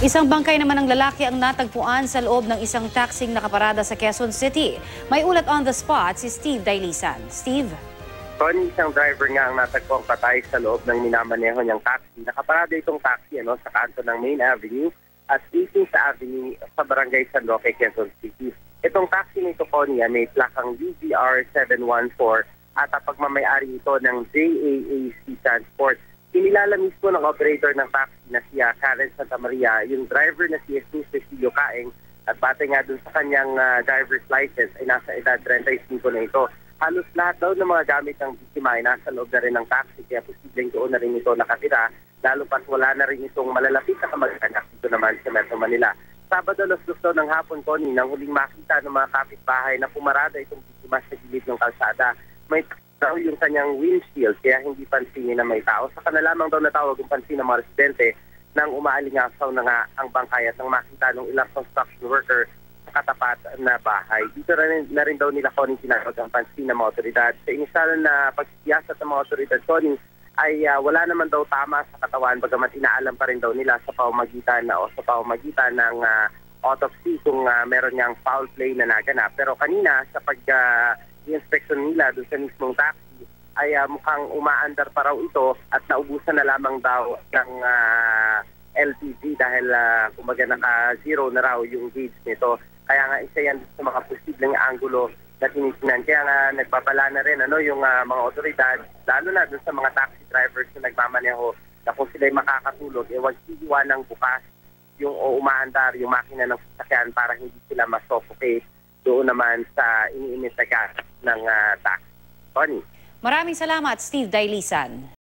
Isang bangkay naman ng lalaki ang natagpuan sa loob ng isang taxing nakaparada sa Quezon City. May ulat on the spot si Steve Dailisan. Steve? Tony, isang driver nga ang natagpong patay sa loob ng minamaneho niyang taxi. Nakaparada itong taxi ano, sa kanto ng Main Avenue at facing sa avenue sa barangay San Roque, Quezon City. Itong taxi nito, Connie, may plakang UVR 714 at pagmamayari ito ng JAAC Transport. Kinilala mismo ng operator ng taxi na siya Karen Santa Maria, yung driver na si Jesus Cecilio Kaeng at batay nga dun sa kanyang ah, driver's license ay nasa edad 35 na ito. Halos lahat daw ng mga gamit ng biktima ay nasa loob na rin ng taxi kaya posibleng doon na rin ito nakatira lalo pat wala na rin itong malalapit na kamag-anak dito naman sa Metro Manila. Sabado alas dos ng hapon ko nang huling makita ng mga kapitbahay na pumarada itong biktima sa gilid ng kalsada. May daw yung kanyang windshield kaya hindi pansinin na may tao. Saka na lamang daw natawag yung pansin ng mga residente nang umaalingasaw na nga ang bangkay at nang makita ng ilang construction worker sa katapat na bahay. Dito na rin, na rin daw nila Connie tinawag ang pansin ng mga otoridad. Sa inisyal na pagsiyasat ng mga otoridad, Connie, ay ah, wala naman daw tama sa katawan bagamat inaalam pa rin daw nila sa pamamagitan na o sa pamamagitan ng ah, autopsy kung ah, meron niyang foul play na naganap. Pero kanina sa pag ah, inspection nila doon sa mismong taxi ay ah, mukhang umaandar pa raw ito at naubusan na lamang daw ng ah, LPG dahil uh, kumaga naka-zero na raw yung gauge nito. Kaya nga isa yan sa mga posibleng angulo na tinitingnan. Kaya nga nagbabala na rin ano, yung ah, mga otoridad, lalo na dun sa mga taxi drivers na nagmamaneho na kung sila'y makakatulog, eh wag iiwan ng bukas yung o umaandar yung makina ng sasakyan para hindi sila masuffocate doon naman sa iniimitaga ng ah, taxi. Tony. Maraming salamat, Steve Dailisan.